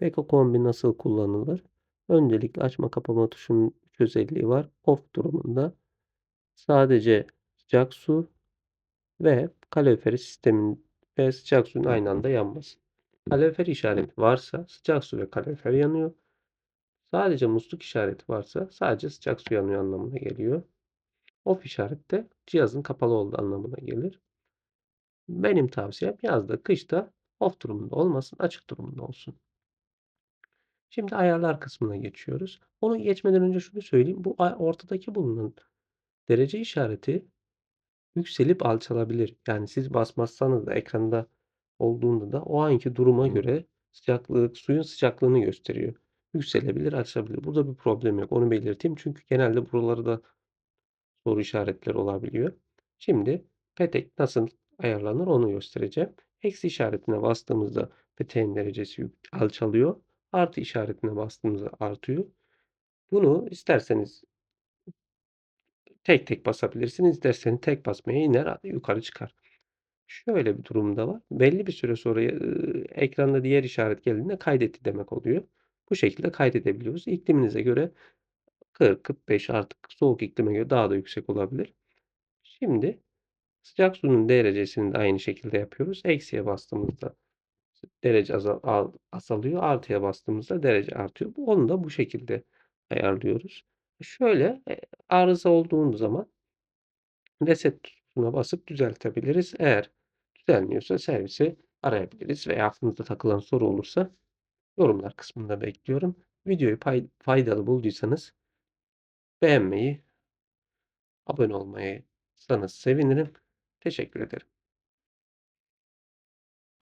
Beko kombi nasıl kullanılır? Öncelikle açma kapama tuşunun özelliği var. Off durumunda sadece sıcak su ve kaloriferi sistemin ve sıcak suyun aynı anda yanması. Kalorifer işareti varsa sıcak su ve kalorifer yanıyor. Sadece musluk işareti varsa sadece sıcak su yanıyor anlamına geliyor. Off işareti de cihazın kapalı olduğu anlamına gelir. Benim tavsiyem yazda, kışta off durumunda olmasın, açık durumunda olsun. Şimdi ayarlar kısmına geçiyoruz. Onu geçmeden önce şunu söyleyeyim. Bu ortadaki bulunan derece işareti yükselip alçalabilir. Yani siz basmazsanız da ekranda olduğunda da o anki duruma göre sıcaklık, suyun sıcaklığını gösteriyor. Yükselebilir, alçalabilir. Burada bir problem yok. Onu belirteyim. Çünkü genelde buraları da soru işaretleri olabiliyor. Şimdi petek nasıl ayarlanır onu göstereceğim. Eksi işaretine bastığımızda peteğin derecesi alçalıyor. Artı işaretine bastığımızda artıyor. Bunu isterseniz tek tek basabilirsiniz. İsterseniz tek basmaya iner yukarı çıkar. Şöyle bir durumda var. Belli bir süre sonra ekranda diğer işaret geldiğinde kaydetti demek oluyor. Bu şekilde kaydedebiliyoruz. İkliminize göre 40-45 artık soğuk iklime göre daha da yüksek olabilir. Şimdi sıcak suyun derecesini de aynı şekilde yapıyoruz. Eksiye bastığımızda derece azal, al- azalıyor. Artıya bastığımızda derece artıyor. Onu da bu şekilde ayarlıyoruz. Şöyle e, arıza olduğu zaman reset tuşuna basıp düzeltebiliriz. Eğer düzelmiyorsa servisi arayabiliriz veya aklınızda takılan soru olursa yorumlar kısmında bekliyorum. Videoyu faydalı bulduysanız beğenmeyi, abone olmayı sevinirim. Teşekkür ederim.